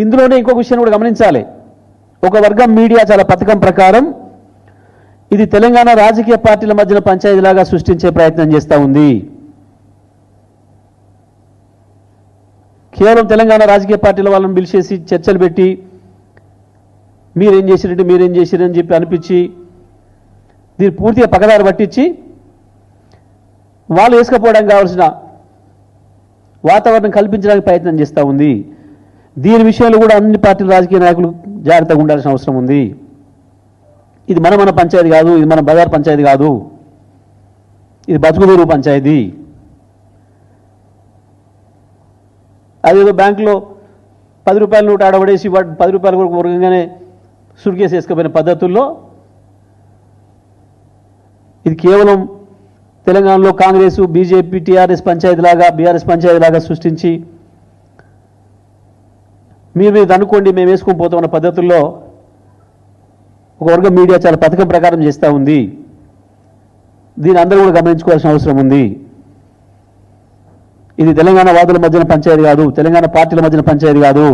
ఇందులోనే ఇంకొక విషయం కూడా గమనించాలి. ఒక వర్గం మీడియా చాలా పథకం ప్రకారం ఇది తెలంగాణ రాజకీయ పార్టీల మధ్యన పంచాయతీలాగా సృష్టించే ప్రయత్నం చేస్తూ ఉంది. కేవలం తెలంగాణ రాజకీయ పార్టీల వాళ్ళని పిలిచేసి చర్చలు పెట్టి మీరేం చేసినట్టు మీరేం చేసిరని చెప్పి అనిపించి దీన్ని పూర్తిగా పక్కదారి పట్టించి వాళ్ళు వేసుకపోవడానికి కావాల్సిన వాతావరణం కల్పించడానికి ప్రయత్నం చేస్తూ ఉంది. దీని విషయంలో కూడా అన్ని పార్టీల రాజకీయ నాయకులు జాగ్రత్తగా ఉండాల్సిన అవసరం ఉంది. ఇది మన మన పంచాయతీ కాదు ఇది మన బజార్ పంచాయతీ కాదు. ఇది బతుకుదూరు పంచాయతీ. అదేదో బ్యాంకులో పది రూపాయల నోటు ఆడబడేసి వాడు పది రూపాయలు కూడా వర్గంగానే సుడికేసి వేసుకుపోయిన పద్ధతుల్లో ఇది కేవలం తెలంగాణలో కాంగ్రెస్ బీజేపీ టీఆర్ఎస్ పంచాయతీలాగా బీఆర్ఎస్ పంచాయతీలాగా సృష్టించి మీరు మీద అనుకోండి మేము వేసుకొని పోతామన్న పద్ధతుల్లో ఒక వర్గం మీడియా చాలా పథకం ప్రకారం చేస్తూ ఉంది. దీని అందరూ కూడా గమనించుకోవాల్సిన అవసరం ఉంది. ఇది తెలంగాణ వాదుల మధ్యన పంచాయతీ కాదు తెలంగాణ పార్టీల మధ్యన పంచాయతీ కాదు.